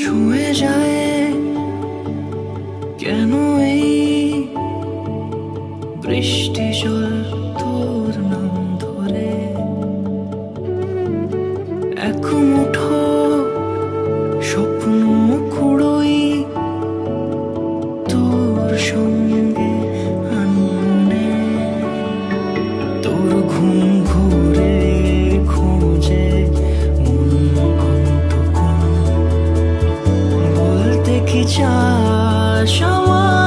ছুঁয়ে যায়। কেন এই বৃষ্টি জল তোর নাম ধরে? এক মুঠো স্বপ্ন কুড়োই তোর সঙ্গে। কি চাস আমার